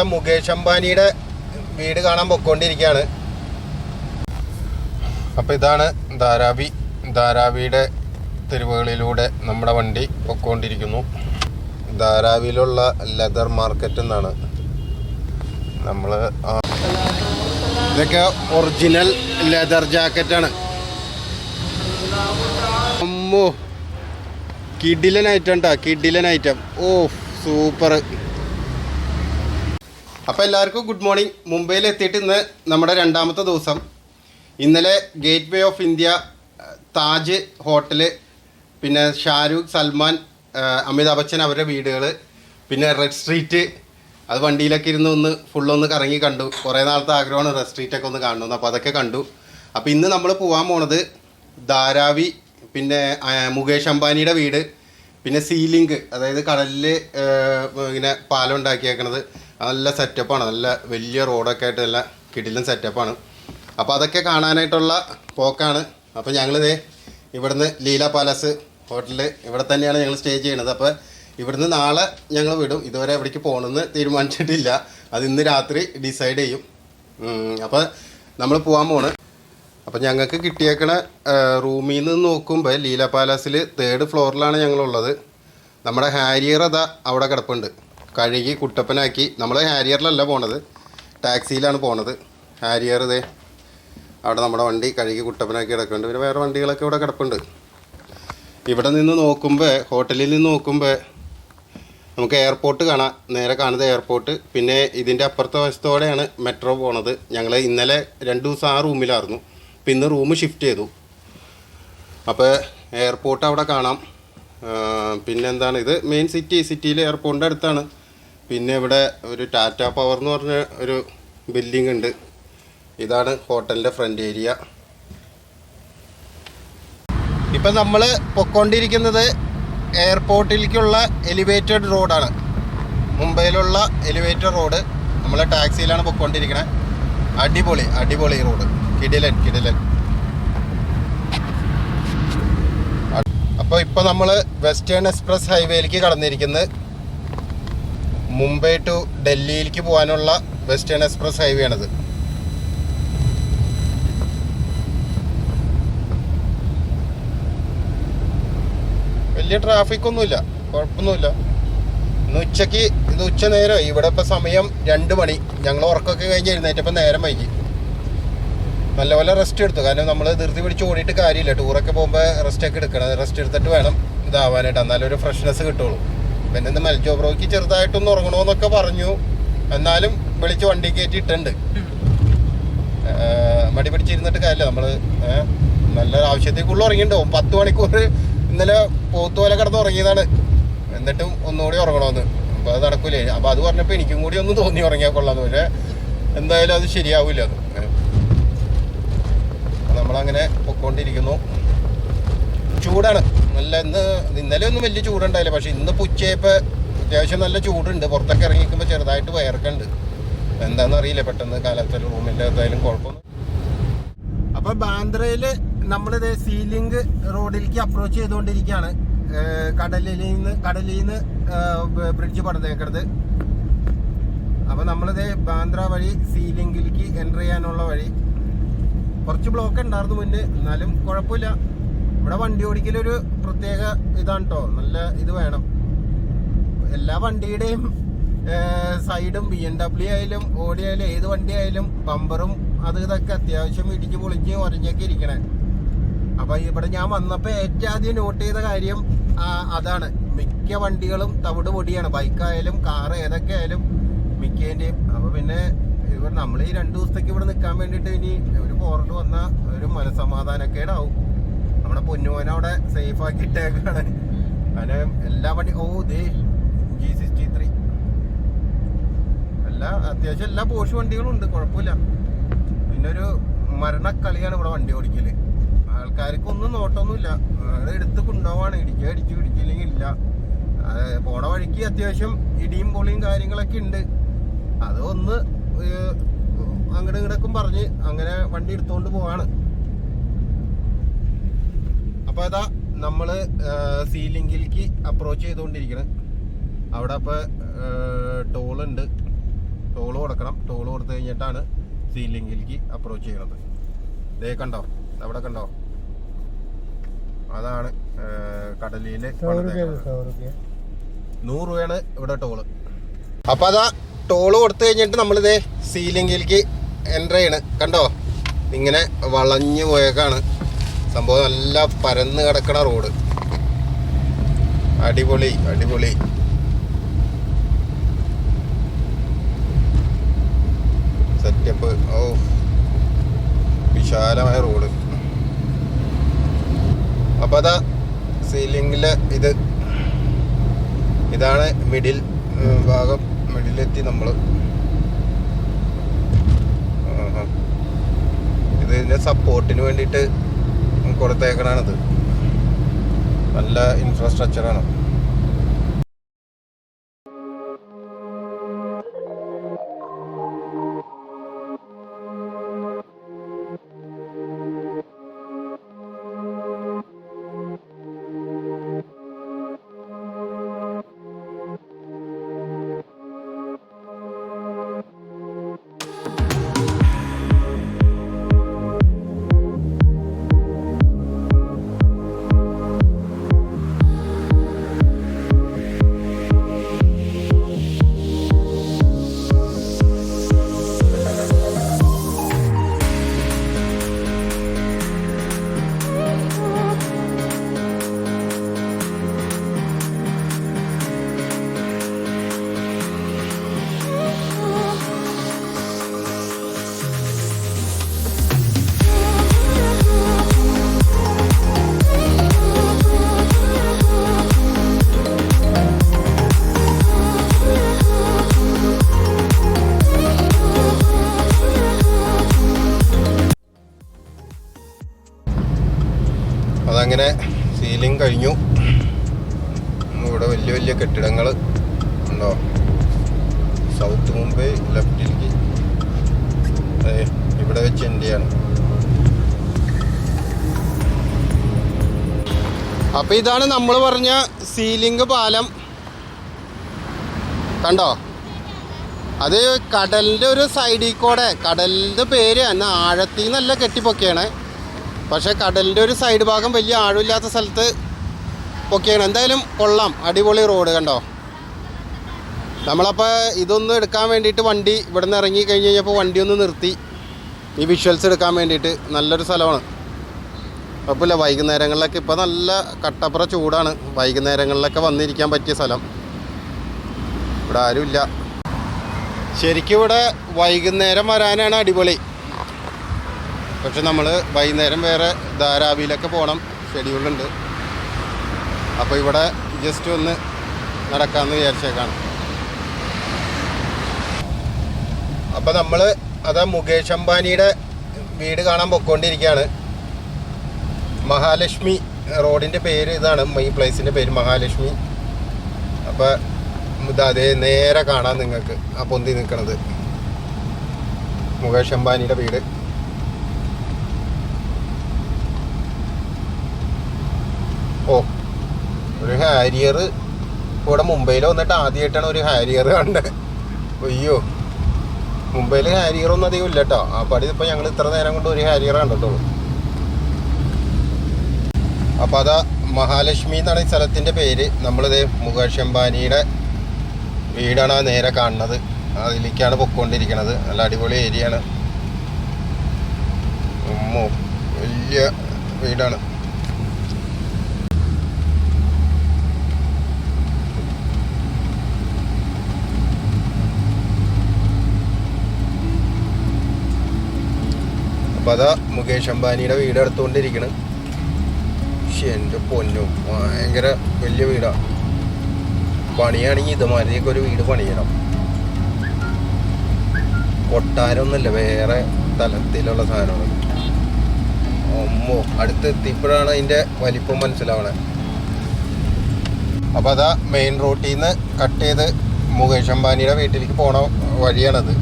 അതാ മുകേഷ് അംബാനിയുടെ വീട് കാണാൻ പൊക്കോണ്ടിരിക്കുകയാണ്. അപ്പോൾ ഇതാണ് ധാരാവി ധാരാവിയുടെ തെരുവുകളിലൂടെ നമ്മുടെ വണ്ടി പൊക്കോണ്ടിരിക്കുന്നു. ധാരാവിയിലുള്ള ലെതർ മാർക്കറ്റ് എന്നാണ്. നമ്മൾ ഇതൊക്കെ ഒറിജിനൽ ലെതർ ജാക്കറ്റാണ് അമ്മോ കിഡിലൻ ഐറ്റം കേട്ടോ കിഡിലൻ ഐറ്റം ഓ സൂപ്പർ അപ്പോൾ എല്ലാവർക്കും ഗുഡ് മോർണിംഗ്. മുംബൈയിൽ എത്തിയിട്ട് ഇന്ന് നമ്മുടെ രണ്ടാമത്തെ ദിവസം. ഇന്നലെ gateway of India Taj hotel പിന്നെ ഷാരൂഖ് സൽമാൻ അമിതാഭ് ബച്ചൻ അവരുടെ വീടുകൾ പിന്നെ റെഡ് സ്ട്രീറ്റ് അത് വണ്ടിയിലൊക്കെ ഇരുന്ന് ഒന്ന് ഫുള്ളൊന്ന് കറങ്ങി കണ്ടു. കുറേ നാളത്തെ ആഗ്രഹമാണ് റെഡ് സ്ട്രീറ്റൊക്കെ ഒന്ന് കാണുന്നത് അപ്പോൾ അതൊക്കെ കണ്ടു. അപ്പോൾ ഇന്ന് നമ്മൾ പോകാൻ പോണത് ധാരാവി പിന്നെ മുകേഷ് അംബാനിയുടെ വീട് പിന്നെ സീലിംഗ് അതായത് കടലിൽ ഇങ്ങനെ പാലം ഉണ്ടാക്കിയേക്കണത്. നല്ല സെറ്റപ്പാണ് നല്ല വലിയ റോഡൊക്കെ ആയിട്ട് നല്ല കിടിലും സെറ്റപ്പാണ് അപ്പോൾ അതൊക്കെ കാണാനായിട്ടുള്ള പോക്കാണ്. അപ്പോൾ ഞങ്ങളിതേ ഇവിടുന്ന് ലീല പാലസ് ഹോട്ടലിൽ ഇവിടെ തന്നെയാണ് ഞങ്ങൾ സ്റ്റേ ചെയ്യണത് അപ്പോൾ ഇവിടുന്ന് നാളെ ഞങ്ങൾ വിടും. ഇതുവരെ എവിടേക്ക് പോകണമെന്ന് തീരുമാനിച്ചിട്ടില്ല. അത് ഇന്ന് രാത്രി ഡിസൈഡ് ചെയ്യും. അപ്പോൾ നമ്മൾ പോകാൻ പോണ്. അപ്പോൾ ഞങ്ങൾക്ക് കിട്ടിയേക്കണ റൂമിൽ നിന്ന് നോക്കുമ്പോൾ ലീല പാലസിൽ തേർഡ് ഫ്ലോറിലാണ് ഞങ്ങളുള്ളത്. നമ്മുടെ ഹാരിയർ അതാ അവിടെ കിടപ്പുണ്ട്. കഴുകി കുട്ടപ്പനാക്കി. നമ്മൾ ഹാരിയറിലല്ല പോണത്. ടാക്സിയിലാണ് പോണത്. ഹാരിയർ ഇതേ അവിടെ നമ്മുടെ വണ്ടി കഴുകി കുട്ടപ്പനാക്കി കിടക്കുന്നുണ്ട്. പിന്നെ വേറെ വണ്ടികളൊക്കെ ഇവിടെ കിടപ്പുണ്ട്. ഇവിടെ നിന്ന് നോക്കുമ്പോൾ ഹോട്ടലിൽ നിന്ന് നോക്കുമ്പോൾ നമുക്ക് എയർപോർട്ട് കാണാം. നേരെ കാണുന്നത് എയർപോർട്ട്. പിന്നെ ഇതിന്റെ അപ്പുറത്തെ വശത്തോടെയാണ് മെട്രോ പോണത്. ഞങ്ങൾ ഇന്നലെ രണ്ട് ദിവസം ആ റൂമിലായിരുന്നു. പിന്നെ റൂം ഷിഫ്റ്റ് ചെയ്തു. അപ്പോൾ എയർപോർട്ട് അവിടെ കാണാം. പിന്നെന്താണ് ഇത് മെയിൻ സിറ്റി. സിറ്റിയിൽ എയർപോർട്ടിന്റെ അടുത്താണ്. പിന്നെ ഇവിടെ ഒരു ടാറ്റ പവർ എന്ന് പറഞ്ഞ ഒരു ബിൽഡിംഗ് ഉണ്ട്. ഇതാണ് ഹോട്ടലിന്റെ ഫ്രണ്ട് ഏരിയ ഇപ്പം നമ്മൾ പൊക്കോണ്ടിരിക്കുന്നത് എയർപോർട്ടിലേക്കുള്ള എലിവേറ്റഡ് റോഡാണ് മുംബൈയിലുള്ള എലിവേറ്റഡ് റോഡ് നമ്മൾ ടാക്സിയിലാണ് പൊക്കോണ്ടിരിക്കണത് അടിപൊളി അടിപൊളി റോഡ് കിടിലൻ കിടിലൻ. അപ്പോൾ ഇപ്പോൾ നമ്മൾ വെസ്റ്റേൺ എക്സ്പ്രസ് ഹൈവേയിലേക്ക് കടന്നിരിക്കുന്നത് മുംബൈ ടു ഡൽഹിയിലേക്ക് പോകാനുള്ള വെസ്റ്റേൺ എക്സ്പ്രസ് ഹൈവേ ആണിത് വലിയ ട്രാഫിക് ഒന്നുമില്ല. കുഴപ്പമൊന്നുമില്ല. ഇന്ന് ഉച്ചയ്ക്ക് ഇത് ഉച്ച നേരം ഇവിടെ ഇപ്പം സമയം രണ്ട് മണി. ഞങ്ങൾ ഉറക്കമൊക്കെ കഴിഞ്ഞ് എഴുന്നേറ്റപ്പോൾ നേരം വൈകി. നല്ലപോലെ റെസ്റ്റ് എടുത്തു. കാരണം നമ്മൾ ധൃതി പിടിച്ച് ഓടിയിട്ട് കാര്യമില്ല. ടൂറൊക്കെ പോകുമ്പോൾ റെസ്റ്റ് ഒക്കെ എടുക്കണം. റെസ്റ്റ് എടുത്തിട്ട് വേണം ഇതാവാനായിട്ട്. എന്നാലും ഒരു ഫ്രഷ്നെസ് കിട്ടുള്ളൂ. പിന്നെ ഇന്ന് മെൽജോ ചെറുതായിട്ടൊന്ന് ഉറങ്ങണമെന്നൊക്കെ പറഞ്ഞു. എന്നാലും വിളിച്ച് വണ്ടി കയറ്റിയിട്ടുണ്ട് മടി പിടിച്ചിരുന്നിട്ട് കാര്യമില്ല. നമ്മൾ നല്ല ആവശ്യത്തേക്കുള്ള ഉറങ്ങിയിട്ടുണ്ടാവും പത്ത് മണിക്കൂർ ഇന്നലെ പോത്തുപോലെ കിടന്ന് ഉറങ്ങിയതാണ്. എന്നിട്ടും ഒന്നുകൂടി ഉറങ്ങണമെന്ന് അപ്പോൾ അത് നടക്കൂലേ? അപ്പോൾ അത് പറഞ്ഞപ്പോൾ എനിക്കും കൂടി ഒന്ന് തോന്നി ഉറങ്ങിയാൽ കൊള്ളാന്ന്. പോലെ എന്തായാലും അത് ശരിയാവില്ല അത്. നമ്മളങ്ങനെ പൊക്കോണ്ടിരിക്കുന്നു. ചൂടാണ്. നല്ല ഇന്ന് ഇന്നലെ ഒന്നും വലിയ ചൂടുണ്ടായില്ല. പക്ഷെ ഇന്ന് ഉച്ചയപ്പോൾ അത്യാവശ്യം നല്ല ചൂടുണ്ട്. പുറത്തൊക്കെ ഇറങ്ങി നിൽക്കുമ്പോൾ ചെറുതായിട്ട് വയർക്കുണ്ട് എന്താണെന്ന് അറിയില്ല. പെട്ടെന്ന് കാലാവസ്ഥ റൂമിന്റെ എന്തായാലും കുഴപ്പമൊന്നും അപ്പൊ ബാന്ദ്രയിൽ നമ്മളിത് സീലിംഗ് റോഡിലേക്ക് അപ്രോച്ച് ചെയ്തുകൊണ്ടിരിക്കുകയാണ്. കടലിൽ നിന്ന് കടലിൽ നിന്ന് ബ്രിഡ്ജ് പണിതേക്കണത്. അപ്പൊ നമ്മളിത് ബാന്ദ്ര വഴി സീലിംഗിലേക്ക് എന്റർ ചെയ്യാനുള്ള വഴി. കുറച്ച് ബ്ലോക്ക് ഉണ്ടായിരുന്നു മുന്നേ. എന്നാലും കുഴപ്പമില്ല. ഇവിടെ വണ്ടി ഓടിക്കലൊരു പ്രത്യേക ഇതാണ് കേട്ടോ നല്ല ഇത് വേണം. എല്ലാ വണ്ടിയുടെയും സൈഡും ബി എം ഡബ്ല്യു ആയാലും ഓടി ആയാലും ഏത് വണ്ടി ആയാലും ബമ്പറും അത് ഇതൊക്കെ അത്യാവശ്യം ഇടിച്ച് പൊളിഞ്ഞ് ഒരഞ്ഞൊക്കെ ഇരിക്കണേ. അപ്പൊ ഇവിടെ ഞാൻ വന്നപ്പോ ഏറ്റവും ആദ്യം നോട്ട് ചെയ്ത കാര്യം അതാണ്. മിക്ക വണ്ടികളും തവിട് പൊടിയാണ്. ബൈക്കായാലും കാർ ഏതൊക്കെ ആയാലും മിക്കേന്റെയും. അപ്പൊ പിന്നെ ഇവർ നമ്മൾ ഈ രണ്ടു ദിവസത്തേക്ക് ഇവിടെ നിൽക്കാൻ വേണ്ടിയിട്ട് ഇനി ഒരു പോറൽ വന്ന ഒരു മനസമാധാനക്കേടാവും നമ്മുടെ പൊന്നുമോനെ സേഫ് ആക്കി ഇട്ടേക്കാണ് അങ്ങനെ എല്ലാ വണ്ടി ഓ ദേ ജി സിക്സ്റ്റി ത്രീ എല്ലാ അത്യാവശ്യം എല്ലാ പോഷ് വണ്ടികളും ഉണ്ട് കുഴപ്പമില്ല. പിന്നെ ഒരു മരണക്കളിയാണ് ഇവിടെ വണ്ടി ഓടിക്കൽ. ആൾക്കാർക്ക് ഒന്നും നോട്ടൊന്നുമില്ല അത് എടുത്ത് കൊണ്ടുപോവാണ്. ഇടിക്കുക ഇടിച്ചു ഇടിച്ചില്ലെങ്കിൽ ഇല്ല. പോണ വഴിക്ക് അത്യാവശ്യം ഇടിയും പൊളിയും കാര്യങ്ങളൊക്കെ ഉണ്ട്. അത് ഒന്ന് അങ്ങോട്ട് അങ്ങടും പറഞ്ഞ് അങ്ങനെ വണ്ടി എടുത്തുകൊണ്ട് പോവാണ്. അപ്പോൾ അതാ നമ്മൾ സീലിംഗിലേക്ക് അപ്രോച്ച് ചെയ്തുകൊണ്ടിരിക്കണം. അവിടെ അപ്പോൾ ടോളുണ്ട്. ടോൾ കൊടുക്കണം. ടോൾ കൊടുത്തു കഴിഞ്ഞിട്ടാണ് സീലിംഗിലേക്ക് അപ്രോച്ച് ചെയ്യണത്. ദേ കണ്ടോ? അവിടെ കണ്ടോ? അതാണ് കടലിലെ നൂറ് രൂപയാണ് ഇവിടെ ടോൾ. അപ്പൊ അതാ ടോൾ കൊടുത്തു കഴിഞ്ഞിട്ട് നമ്മളിതേ സീലിംഗിലേക്ക് എന്റർ ചെയ്യണ്. കണ്ടോ? ഇങ്ങനെ വളഞ്ഞു പോയേക്കാണ്. സംഭവം നല്ല പരന്ന് കിടക്കണ റോഡ്. അടിപൊളി അടിപൊളി. Setup oh. വിശാലമായ റോഡ്. അപ്പൊ അതാ സീലിംഗിൽ ഇത്. ഇതാണ് മിഡിൽ ഭാഗം. മിഡിലെത്തി നമ്മൾ ഇത് ഇതിന്റെ സപ്പോർട്ടിന് വേണ്ടിയിട്ട് കൊടുത്തേക്കണാണിത്. നല്ല ഇൻഫ്രാസ്ട്രക്ചറാണ് അപ്പൊ ഇതാണ് നമ്മൾ പറഞ്ഞ സീലിംഗ് പാലം. കണ്ടോ? അത് കടലിന്റെ ഒരു സൈഡിൽ കൂടെ കടലിന്റെ പേര് എന്നാ ആഴത്തിൽ നിന്നല്ല കെട്ടിപ്പൊക്കെയാണ്. പക്ഷേ കടലിന്റെ ഒരു സൈഡ് ഭാഗം വലിയ ആഴമില്ലാത്ത സ്ഥലത്ത് പൊക്കെയാണ്. എന്തായാലും കൊള്ളാം. അടിപൊളി റോഡ് കണ്ടോ? നമ്മളപ്പോൾ ഇതൊന്നും എടുക്കാൻ വേണ്ടിയിട്ട് വണ്ടി ഇവിടെ നിന്ന് ഇറങ്ങി കഴിഞ്ഞ് കഴിഞ്ഞപ്പോൾ വണ്ടി ഒന്ന് നിർത്തി. ഈ വിഷ്വൽസ് എടുക്കാൻ വേണ്ടിയിട്ട്. നല്ലൊരു സ്ഥലമാണ്. കുഴപ്പമില്ല. വൈകുന്നേരങ്ങളിലൊക്കെ ഇപ്പോൾ നല്ല കട്ടപ്പുറ ചൂടാണ്. വൈകുന്നേരങ്ങളിലൊക്കെ വന്നിരിക്കാൻ പറ്റിയ സ്ഥലം. ഇവിടെ ആരുമില്ല. ശരിക്കും ഇവിടെ വൈകുന്നേരം വരാനാണ് അടിപൊളി. പക്ഷെ നമ്മൾ വൈകുന്നേരം വേറെ ധാരാവിയിലൊക്കെ പോകണം. ഷെഡ്യൂളുണ്ട് അപ്പോൾ ഇവിടെ ജസ്റ്റ് ഒന്ന് നടക്കാമെന്ന് വിചാരിച്ചേക്കാണ്. അപ്പോൾ നമ്മൾ അതാ മുകേഷ് അംബാനിയുടെ വീട് കാണാൻ പൊയ്ക്കൊണ്ടിരിക്കുകയാണ് മഹാലക്ഷ്മി റോഡിന്റെ പേര് ഇതാണ് ഈ പ്ലേസിന്റെ പേര് മഹാലക്ഷ്മി. അപ്പോൾ ഇതാ അതേ നേരെ കാണാം നിങ്ങൾക്ക് ആ പൊന്തി നിൽക്കണത്. മുകേഷ് അംബാനിയുടെ വീട്. ഓ ഒരു ഹാരിയർ ഇവിടെ മുംബൈയിൽ വന്നിട്ട് ആദ്യമായിട്ടാണ് ഒരു ഹാരിയർ കണ്ടത്. അയ്യോ മുംബൈയിൽ ഹാരിയർ ഒന്നും അധികം ഇല്ല കേട്ടോ. ആ പടി ഇപ്പം ഞങ്ങൾ ഇത്ര നേരം കൊണ്ട് ഒരു ഹാരിയർ കണ്ടിട്ടുള്ളൂ. അപ്പോൾ അതാ മഹാലക്ഷ്മി എന്നാണ് ഈ സ്ഥലത്തിന്റെ പേര്. നമ്മളിത് മുകേഷ് അംബാനിയുടെ വീടാണ് ആ നേരെ കാണുന്നത്. അതിലേക്കാണ് പൊക്കോണ്ടിരിക്കുന്നത് നല്ല അടിപൊളി ഏരിയ ആണ് വലിയ വീടാണ്. അപ്പോൾ അതാ മുകേഷ് അംബാനിയുടെ വീട് എടുത്തുകൊണ്ടിരിക്കണ്. പക്ഷെ എന്റെ പൊന്നു. ഭയങ്കര വലിയ വീടാണ് പണിയാണെങ്കിൽ ഇതുമാതിരിയൊക്കെ ഒരു വീട് പണിയണം. കൊട്ടാരമൊന്നുമില്ല വേറെ തലത്തിലുള്ള സാധനമാണ് അമ്മോ അടുത്തെത്തിയപ്പോഴാണ് അതിന്റെ വലിപ്പം മനസ്സിലാവണേ. അപ്പോൾ അതാ മെയിൻ റോട്ടിൽ നിന്ന് കട്ട് ചെയ്ത് മുകേഷ് അംബാനിയുടെ വീട്ടിലേക്ക് പോണ വഴിയാണത്.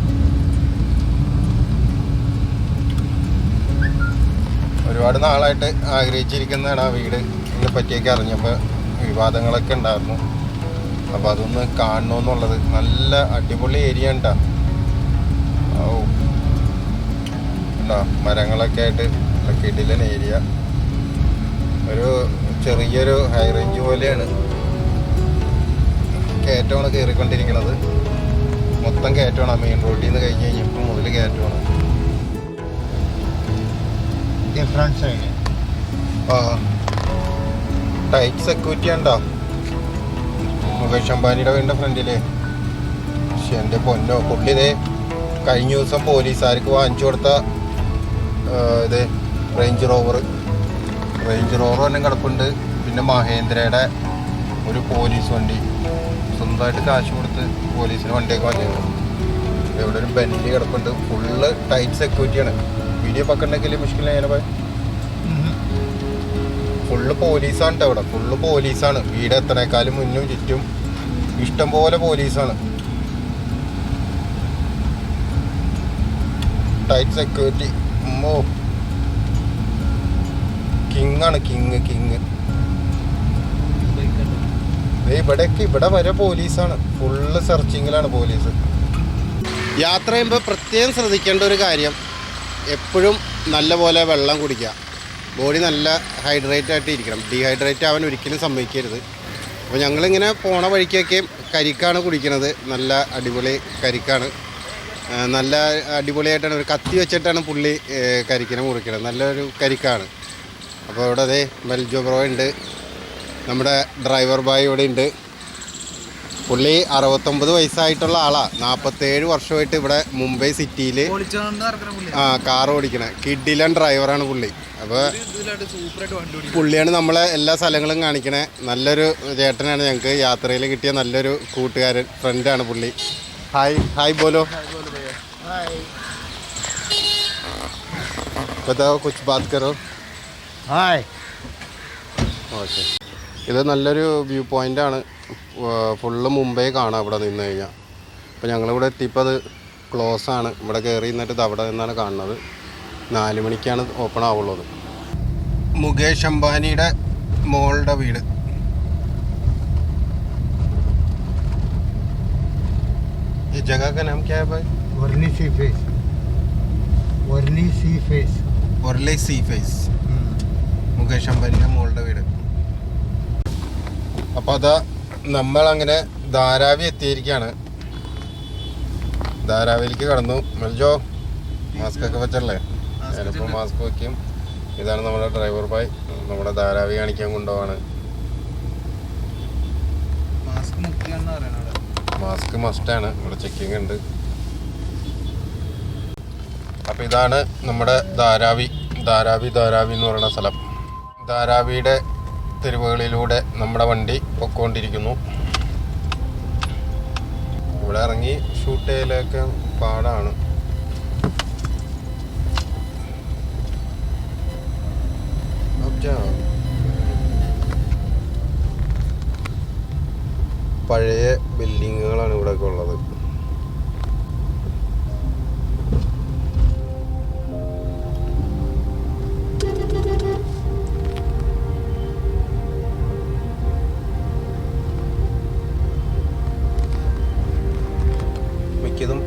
ഒരുപാട് നാളായിട്ട് ആഗ്രഹിച്ചിരിക്കുന്നതാണ് ആ വീട്. ഇതിനെ പറ്റിയൊക്കെ അറിഞ്ഞപ്പോൾ വിവാദങ്ങളൊക്കെ ഉണ്ടായിരുന്നു. അപ്പോൾ അതൊന്ന് കാണണമെന്നുള്ളത് നല്ല അടിപൊളി ഏരിയ ഉണ്ടാ? ഉണ്ടോ? മരങ്ങളൊക്കെ ആയിട്ട് കിടിലൻ ഏരിയ. ഒരു ചെറിയൊരു ഹൈ റേഞ്ച് പോലെയാണ്. കയറ്റമാണ് കയറിക്കൊണ്ടിരിക്കുന്നത്. മൊത്തം കയറ്റമാണ്. മെയിൻ റോഡിൽ നിന്ന് കഴിഞ്ഞ് കഴിഞ്ഞപ്പോൾ മുതൽ കയറ്റമാണ്. ഡിഫറൻസ് ആണ് ആ ടൈറ്റ് സെക്യൂരിറ്റി ഉണ്ടോ മുകേഷ് അംബാനിയുടെ വീടിന്റെ ഫ്രണ്ടിൽ പക്ഷെ എന്റെ പൊന്നോ പുള്ളി ഇതേ കഴിഞ്ഞ ദിവസം പോലീസുകാർക്ക് വാങ്ങിച്ചു കൊടുത്ത ഇത് റേഞ്ച് റോവർ. റേഞ്ച് റോവർ തന്നെ കിടപ്പുണ്ട്. പിന്നെ മഹേന്ദ്രയുടെ ഒരു പോലീസ് വണ്ടി. സ്വന്തമായിട്ട് കാശ് കൊടുത്ത് പോലീസിന് വണ്ടിയൊക്കെ വാങ്ങിയത് ഇവിടെ ഒരു ബെൻഡി കിടപ്പുണ്ട്. ഫുള്ള് ടൈറ്റ് സെക്യൂരിറ്റിയാണ്. വീഡിയോ പക്കണ്ടെങ്കിൽ മുഷ്കിലാണ് ഞാൻ പോയി ഫുള്ള് പോലീസാണ് അവിടെ ഫുള്ള് പോലീസാണ്. വീട് എത്തണേക്കാളും മുന്നും ചുറ്റും ഇഷ്ടം പോലെ പോലീസാണ്. ടൈറ്റ് സെക്യൂരിറ്റി അമ്മോ കിങ് ആണ് കിങ് കിങ് ഇവിടെയൊക്കെ ഇവിടെ വരെ പോലീസാണ്. ഫുള്ള് സെർച്ചിങ്ങിലാണ് പോലീസ്. യാത്ര ചെയ്യുമ്പോൾ പ്രത്യേകം ശ്രദ്ധിക്കേണ്ട ഒരു കാര്യം എപ്പോഴും നല്ല പോലെ വെള്ളം കുടിക്കുക. ബോഡി നല്ല ഹൈഡ്രേറ്റ് ആയിട്ട് ഇരിക്കണം. ഡീഹൈഡ്രേറ്റ് ആവാൻ ഒരിക്കലും സംഭവിക്കരുത് അപ്പോൾ ഞങ്ങളിങ്ങനെ പോണ വഴിക്കൊക്കെ കരിക്കാണ് കുടിക്കുന്നത് നല്ല അടിപൊളി കരിക്കാണ്. നല്ല അടിപൊളിയായിട്ടാണ് ഒരു കത്തി വെച്ചിട്ടാണ് പുള്ളി കരിക്കിനെ മുറിക്കുന്നത് നല്ലൊരു കരിക്കാണ്. അപ്പോൾ ഇവിടെ അതെ മെൽജോ ബ്രോ ഉണ്ട്. നമ്മുടെ ഡ്രൈവർ ബായ് ഇവിടെ ഉണ്ട്. പുള്ളി അറുപത്തൊമ്പത് വയസ്സായിട്ടുള്ള ആളാണ് നാൽപ്പത്തേഴ് വർഷമായിട്ട് ഇവിടെ മുംബൈ സിറ്റിയിൽ പൊളിച്ചോണ്ട് നടക്കണ പുള്ളി ആ കാർ ഓടിക്കണേ കിഡിലൻ ഡ്രൈവറാണ് പുള്ളി അപ്പോൾ ഇതിലായിട്ട് സൂപ്പറായിട്ട് വണ്ടി ഓടിക്കും പുള്ളിയാണ് നമ്മളെ എല്ലാ സ്ഥലങ്ങളും കാണിക്കണേ നല്ലൊരു ചേട്ടനാണ് ഞങ്ങൾക്ക് യാത്രയിൽ കിട്ടിയ നല്ലൊരു കൂട്ടുകാരൻ ഫ്രണ്ടാണ് പുള്ളി ഹായ് ഹായ് ബോലോ बताओ कुछ बात करो हाय ഓക്കെ ഇത് നല്ലൊരു വ്യൂ പോയിൻ്റാണ് ഫുള്ള് മുംബൈ കാണാം ഇവിടെ നിന്ന് കഴിഞ്ഞാൽ അപ്പോൾ ഞങ്ങളിവിടെ എത്തിയപ്പോൾ അത് ക്ലോസ് ആണ് ഇവിടെ കയറി നിന്നിട്ട് ഇത് അവിടെ നിന്നാണ് കാണുന്നത് നാല് മണിക്കാണ് ഓപ്പൺ ആവുള്ളത് മുകേഷ് അംബാനിയുടെ മോളുടെ വീട് ഈ ജഗ का नाम क्या है भाई Worli sea face Worli sea face Worli sea face Mukesh അംബാനിയുടെ മോളുടെ വീട് അപ്പോൾ അതാ നമ്മളങ്ങനെ ധാരാവി എത്തിയിരിക്കുകയാണ് ധാരാവിയിലേക്ക് കടന്നു. മെൽജോ മാസ്ക് ഒക്കെ വെച്ചല്ലേ? ഞാനിപ്പോൾ മാസ്ക് വയ്ക്കും ഇതാണ് നമ്മുടെ ഡ്രൈവർ ബായ് നമ്മുടെ ധാരാവി കാണിക്കാൻ കൊണ്ടുപോവാണ്. മാസ്ക് മസ്റ്റാണ് ഇവിടെ ചെക്കിംഗ് ഉണ്ട്. അപ്പോൾ ഇതാണ് നമ്മുടെ ധാരാവി. ധാരാവി ധാരാവി എന്ന് പറയുന്ന സ്ഥലം. ധാരാവിയുടെ തെരുവുകളിലൂടെ നമ്മുടെ വണ്ടി പൊക്കോണ്ടിരിക്കുന്നു. ഇവിടെ ഇറങ്ങി ഷൂട്ട് ചെയ്യലൊക്കെ പാടാണ്. പഴയ ബിൽഡിങ്ങുകളാണ് ഇവിടെയൊക്കെ ഉള്ളത്.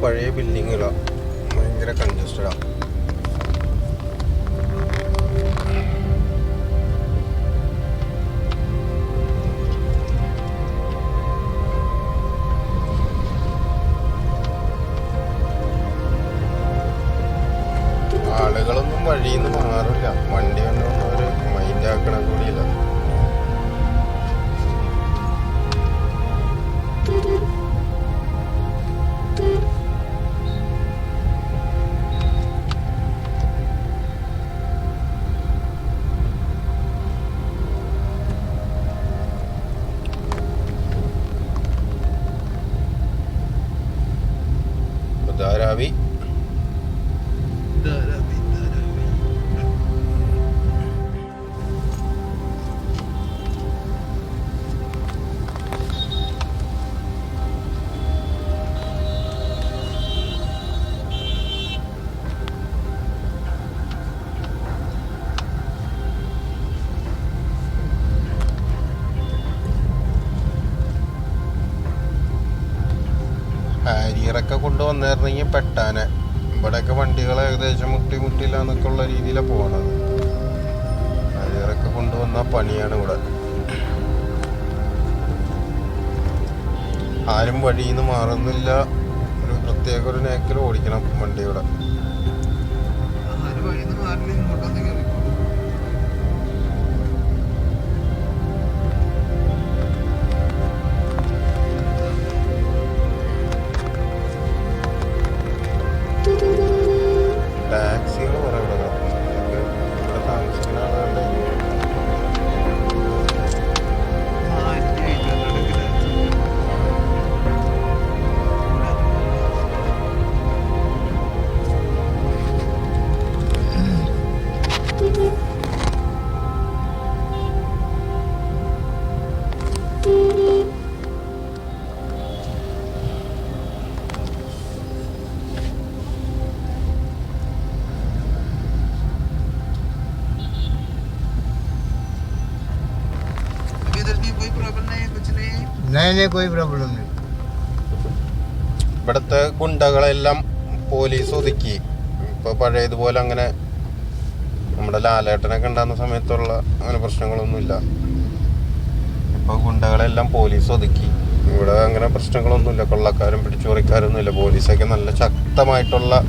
പഴയ ബിൽഡിങ്ങുകളാണ് ഭയങ്കര കൺജസ്റ്റഡാണ് ആളുകളൊന്നും വഴിയിൽ നിന്ന് മാറില്ല. വണ്ടി കൊണ്ടൊന്നും ഒരു മൈൻഡ് ആക്കണം കൂടിയില്ല. ഹാരിയറൊക്കെ കൊണ്ടുവന്നിരുന്നെങ്കിൽ പെട്ടാനെ. ഇവിടെയൊക്കെ വണ്ടികൾ ഏകദേശം മുട്ടി മുട്ടില്ല എന്നൊക്കെ ഉള്ള രീതിയിലാണ് പോകണത് കാരിയറൊക്കെ കൊണ്ടുവന്ന പണിയാണ് ഇവിടെ. ആരും വഴിയിൽ നിന്ന് മാറുന്നില്ല. ഒരു പ്രത്യേക ഒരു നേക്കിൽ ഓടിക്കണം വണ്ടി ഇവിടെ. ആരും വഴിയിൽ നിന്ന് മാറില്ല അതിന് കോയി പ്രോബ്ലം ഇവിടുത്തെ ഗുണ്ടകളെല്ലാം പോലീസ് ഒതുക്കി. ഇപ്പൊ പഴയതുപോലെ അങ്ങനെ നമ്മുടെ ലാലേട്ടനൊക്കെ ഉണ്ടാകുന്ന സമയത്തുള്ള അങ്ങനെ പ്രശ്നങ്ങളൊന്നുമില്ല. ഇപ്പൊ ഗുണ്ടകളെല്ലാം പോലീസ് ഒതുക്കി. ഇവിടെ അങ്ങനെ പ്രശ്നങ്ങളൊന്നുമില്ല. കൊള്ളക്കാരും പിടിച്ചുപറിക്കാരൊന്നുമില്ല. പോലീസൊക്കെ നല്ല ശക്തമായിട്ടുള്ള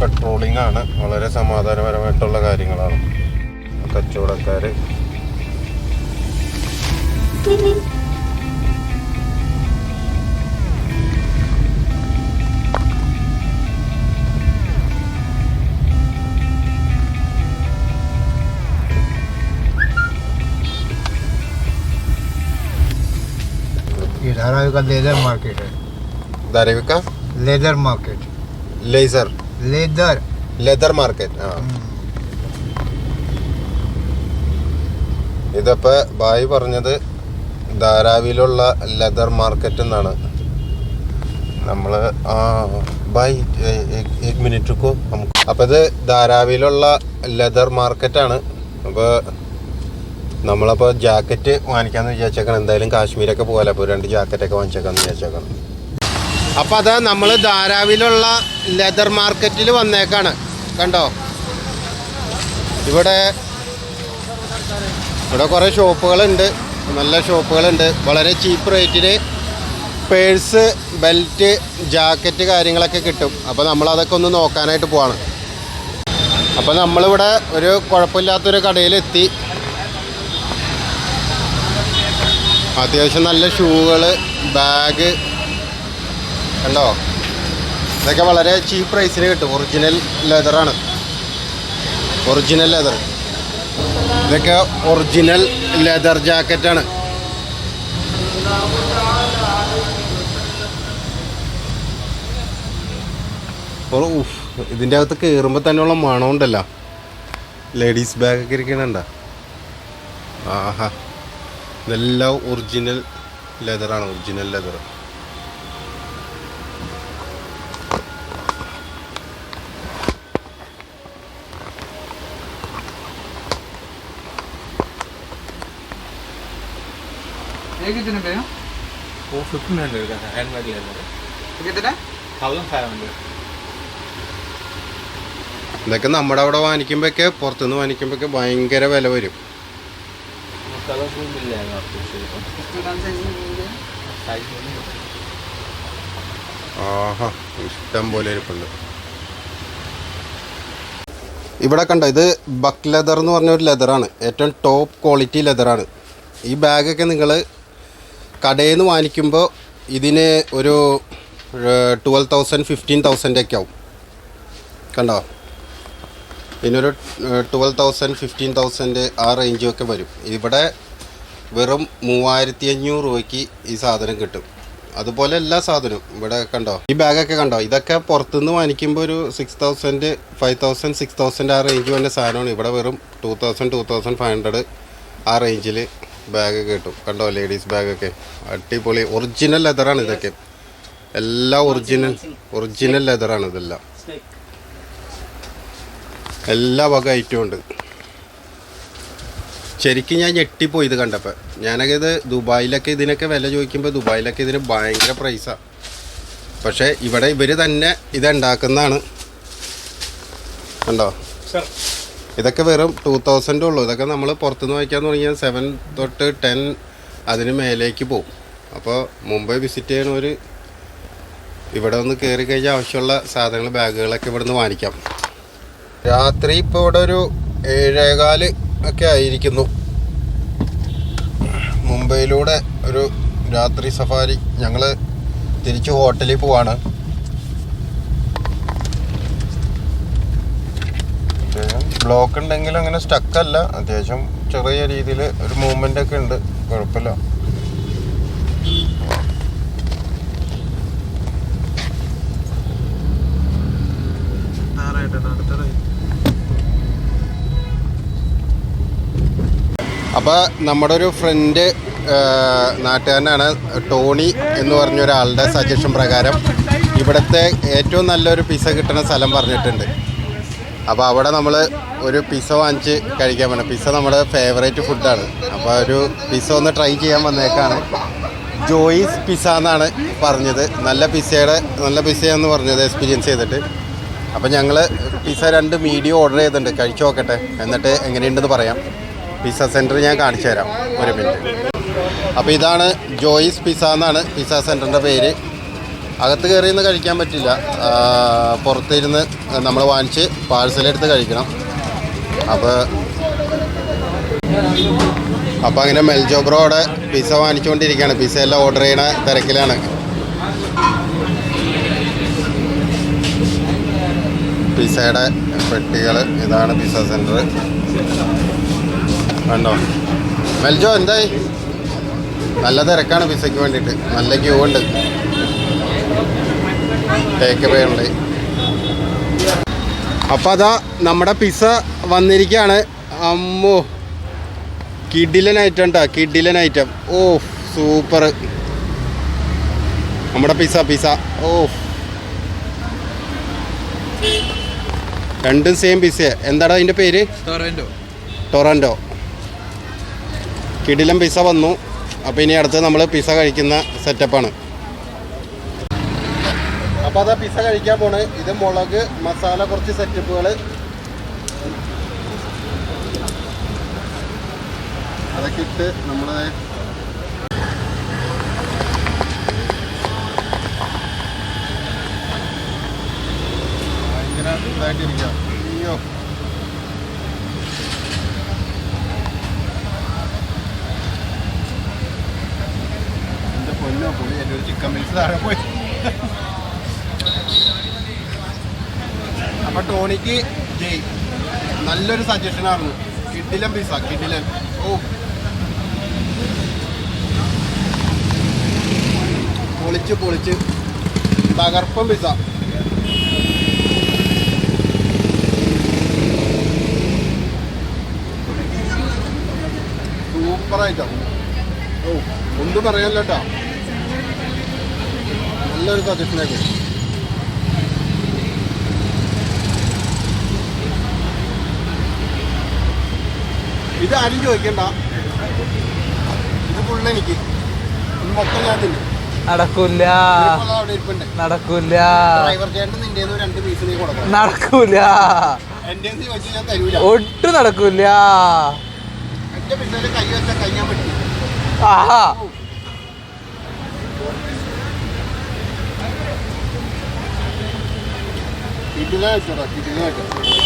പെട്രോളിംഗ് ആണ്. വളരെ സമാധാനപരമായിട്ടുള്ള കാര്യങ്ങളാണ്. കച്ചവടക്കാർ ये धारावी का लेदर मार्केट है ധാരവിക്ക leather market laser leather leather market ആ ഇതിപ്പോ ബായി പറഞ്ഞത് ധാരാവിയിലുള്ള ലെതർ മാർക്കറ്റ് എന്നാണ് നമ്മള് ആ ബായ് എക് മിനിറ്റ് റുക്കോ നമുക്ക് അപ്പൊ ഇത് ധാരാവിയിലുള്ള ലെതർ മാർക്കറ്റാണ് അപ്പൊ നമ്മളപ്പോ ജാക്കറ്റ് വാങ്ങിക്കാമെന്ന് വിചാരിച്ചേക്കണം. എന്തായാലും കാശ്മീരൊക്കെ പോകാലോ. അപ്പോൾ രണ്ട് ജാക്കറ്റൊക്കെ വാങ്ങിച്ചേക്കാന്ന് വിചാരിച്ചേക്കണം. അപ്പോൾ അത് നമ്മൾ ധാരാവിലുള്ള ലെതർ മാർക്കറ്റിൽ വന്നേക്കാണ്. കണ്ടോ? ഇവിടെ ഇവിടെ കുറേ ഷോപ്പുകളുണ്ട്. നല്ല ഷോപ്പുകളുണ്ട്. വളരെ ചീപ്പ് റേറ്റിൽ പേഴ്സ് ബെൽറ്റ് ജാക്കറ്റ് കാര്യങ്ങളൊക്കെ കിട്ടും. അപ്പോൾ നമ്മൾ അതൊക്കെ ഒന്ന് നോക്കാനായിട്ട് പോവാണ്. അപ്പോൾ നമ്മളിവിടെ ഒരു കുഴപ്പമില്ലാത്തൊരു കടയിലെത്തി. അത്യാവശ്യം നല്ല ഷൂകൾ ബാഗ് കണ്ടോ? ഇതൊക്കെ വളരെ ചീപ്പ് പ്രൈസിന് കിട്ടും. ഒറിജിനൽ ലെതറാണ് ഒറിജിനൽ ലെതർ ഇതൊക്കെ ഒറിജിനൽ ലെതർ ജാക്കറ്റാണ് ഇതിന്റെ അകത്ത് കയറുമ്പോൾ തന്നെയുള്ള മണമുണ്ടല്ലോ. ലേഡീസ് ബാഗൊക്കെ ഇരിക്കണണ്ട ആഹാ. ഇതെല്ലാം ഒറിജിനൽ ലെതറാണ് ഒറിജിനൽ ലെതർ ये कितने पे है वो फिफ्टीन हंड्रेड का है हैंड बैग लेदर ये कितना थाउजेंड फाइव हंड्रेड ഇതൊക്കെ നമ്മുടെ അവിടെ വാങ്ങിക്കുമ്പോഴൊക്കെ പുറത്തുനിന്ന് വാങ്ങിക്കുമ്പോഴൊക്കെ ഭയങ്കര വില വരും कलर भी मिल जाएगा आपको चाहिए तो इसका दाम साइज में मिलेगा साइज में नहीं होता ആഹാ ഇഷ്ടം പോലെ ഇരിപ്പുണ്ട് ഇവിടെ കണ്ടോ ഇത് ബക്ക് ലെതർ എന്ന് പറഞ്ഞ ഒരു ലെതറാണ് ഏറ്റവും ടോപ്പ് ക്വാളിറ്റി ലെതറാണ് ഈ ബാഗൊക്കെ നിങ്ങൾ കടയിൽ നിന്ന് വാങ്ങിക്കുമ്പോൾ ഇതിന് ഒരു ട്വൽവ് തൗസൻഡ് ഫിഫ്റ്റീൻ തൗസൻഡ് ഒക്കെ ആവും കണ്ടോ ഇതിനൊരു ട്വൽവ് തൗസൻഡ് ഫിഫ്റ്റീൻ തൗസൻഡ് ആ റേഞ്ചൊക്കെ വരും. ഇവിടെ വെറും മൂവായിരത്തി അഞ്ഞൂറ് രൂപയ്ക്ക് ഈ സാധനം കിട്ടും. അതുപോലെ എല്ലാ സാധനവും ഇവിടെ കണ്ടോ? ഈ ബാഗൊക്കെ കണ്ടോ? ഇതൊക്കെ പുറത്തുനിന്ന് വാങ്ങിക്കുമ്പോൾ ഒരു six thousand five thousand six thousand ആ റേഞ്ച് വേണ്ട സാധനമാണ്. ഇവിടെ വെറും two thousand two thousand five hundred ആ റേഞ്ചിൽ ബാഗ് കിട്ടും. കണ്ടോ ലേഡീസ് ബാഗൊക്കെ അടിപൊളി. ഒറിജിനൽ ലെതറാണ് ഇതൊക്കെ. എല്ലാം ഒറിജിനൽ ഒറിജിനൽ ലെതറാണ് ഇതെല്ലാം. എല്ലാ വക ഐറ്റവും ഉണ്ട്. ശരിക്കും ഞാൻ ഞെട്ടിപ്പോയി ഇത് കണ്ടപ്പോൾ ഞാനൊക്കെ ഇത് ദുബായിലൊക്കെ ഇതിനൊക്കെ വില ചോദിക്കുമ്പോൾ ദുബായിലൊക്കെ ഇതിന് ഭയങ്കര പ്രൈസാണ് പക്ഷേ ഇവിടെ ഇവർ തന്നെ ഇത് ഉണ്ടാക്കുന്നതാണ്. ഉണ്ടോ ഇതൊക്കെ വെറും ടൂ തൗസൻഡ് ഉള്ളൂ. ഇതൊക്കെ നമ്മൾ പുറത്തുനിന്ന് വായിക്കാൻ തുടങ്ങിയാൽ സെവൻ തൊട്ട് ടെൻ അതിന് മേലേക്ക് പോകും അപ്പോൾ മുംബൈ വിസിറ്റ് ചെയ്യണവർ ഇവിടെ ഒന്ന് കയറി കഴിഞ്ഞാൽ ആവശ്യമുള്ള സാധനങ്ങൾ ബാഗുകളൊക്കെ ഇവിടെ നിന്ന് വാങ്ങിക്കാം. രാത്രി ഇപ്പോൾ ഇവിടെ ഒരു ഏഴേകാൽ ഒക്കെ ആയിരിക്കുന്നു. മുംബൈയിലൂടെ ഒരു രാത്രി സഫാരി ഞങ്ങൾ തിരിച്ച് ഹോട്ടലിൽ പോവാണ്. ബ്ലോക്ക് ഉണ്ടെങ്കിലും അങ്ങനെ സ്റ്റക്കല്ല അത്യാവശ്യം ചെറിയ രീതിയിൽ ഒരു മൂവ്മെന്റ് ഒക്കെ ഉണ്ട്. കുഴപ്പമില്ല. അപ്പോൾ നമ്മുടെ ഒരു ഫ്രണ്ട് നാട്ടുകാരനാണ് ടോണി എന്ന് പറഞ്ഞ ഒരാളുടെ സജഷൻ പ്രകാരം ഇവിടുത്തെ ഏറ്റവും നല്ലൊരു പിസ്സ കിട്ടുന്ന സ്ഥലം പറഞ്ഞിട്ടുണ്ട്. അപ്പോൾ അവിടെ നമ്മൾ ഒരു പിസ്സ വാങ്ങിച്ച് കഴിക്കാൻ പറ്റും പിസ്സ നമ്മുടെ ഫേവറേറ്റ് ഫുഡാണ് അപ്പോൾ ഒരു പിസ്സ ഒന്ന് ട്രൈ ചെയ്യാൻ വന്നേക്കാണ്. ജോയിസ് പിസ്സ എന്നാണ് പറഞ്ഞത്. നല്ല പിസ്സയുടെ നല്ല പിസ്സയെന്ന് പറഞ്ഞത് എക്സ്പീരിയൻസ് ചെയ്തിട്ട്. അപ്പോൾ ഞങ്ങൾ പിസ്സ രണ്ട് മീഡിയം ഓർഡർ ചെയ്തിട്ടുണ്ട്. കഴിച്ചു നോക്കട്ടെ. എന്നിട്ട് എങ്ങനെയുണ്ടെന്ന് പറയാം. പിസ്സ സെന്റർ ഞാൻ കാണിച്ചു തരാം. ഒരു മിനിറ്റ് അപ്പോൾ ഇതാണ് ജോയിസ് പിസ്സ എന്നാണ് പിസ്സ സെന്ററിന്റെ പേര്. അകത്ത് കയറി നിന്ന് കഴിക്കാൻ പറ്റില്ല. പുറത്തിരുന്ന് നമ്മൾ വാങ്ങിച്ച് പാഴ്സലെടുത്ത് കഴിക്കണം. അപ്പോൾ അപ്പോൾ അങ്ങനെ മെൽജോബ്രോടെ പിസ്സ വാങ്ങിച്ചുകൊണ്ടിരിക്കുകയാണ്. പിസ്സ എല്ലാം ഓർഡർ ചെയ്യണ തിരക്കിലാണ്. പിസ്സയുടെ പെട്ടികൾ ഇതാണ് പിസ്സ സെന്റർ കണ്ടോ? മെൽജോ എന്തായി? നല്ല തിരക്കാണ് പിസയ്ക്ക് വേണ്ടിയിട്ട്. നല്ല ക്യൂ ഉണ്ട്. ടേക്ക് അവേ ഉണ്ട്. അപ്പോൾ അതാ നമ്മുടെ പിസ വന്നിരിക്കുകയാണ് അമ്മോ കിഡിലൻ ഐറ്റം കേട്ടോ കിഡിലൻ ഐറ്റം ഓ സൂപ്പർ നമ്മുടെ പിസ പിസ. ഓ രണ്ടും സെയിം പിസയാണ് എന്താടാ അതിന്റെ പേര്? ടൊറന്റോ ടൊറന്റോ കിടിലം പിസ വന്നു. അപ്പോൾ ഇനി അടുത്ത് നമ്മൾ പിസ കഴിക്കുന്ന സെറ്റപ്പാണ് അപ്പോൾ അതാ പിസ കഴിക്കാൻ പോണ്. ഇത് മുളക് മസാല കുറച്ച് സെറ്റപ്പുകൾ അതൊക്കെ ഇട്ട് നമ്മൾ ഭയങ്കര ഇതായിട്ടിരിക്കാം. അയ്യോ പുള്ളി എന്റെ ഒരു ചിക്കൻ മിൽസ് താഴെ പോയി അപ്പൊ ടോണിക്ക് ജയ്. നല്ലൊരു സജഷൻ ആയിരുന്നു. കിഡിലൻ പിസ്സ കിഡിലൻ ഓ. പൊളിച്ച് പൊളിച്ച്. തകർപ്പൻ പിസ്സ സൂപ്പറായിട്ടാ ഓ ഒന്നും പറയാനില്ല കേട്ടോ നല്ലൊരു സജഷനൊക്കെ ഇത് ആരും ചോദിക്കണ്ട. ഇത് ഫുള്ള് എനിക്ക്. മൊത്തം ഞാൻ തിന്നു. നടക്കൂല. നടക്കൂല. ഡ്രൈവർ ചേട്ടൻ നിന്റെ രണ്ട് പീസ് നീ കൊടുക്കണം. നടക്കൂല. ഞാൻ തരൂല. ഒട്ടും നടക്കൂല. എന്റെ പിന്നീട് കൈ വെച്ചാൽ കഴിയാൻ പറ്റും ആഹാ. и Белязерах, и Белязерах.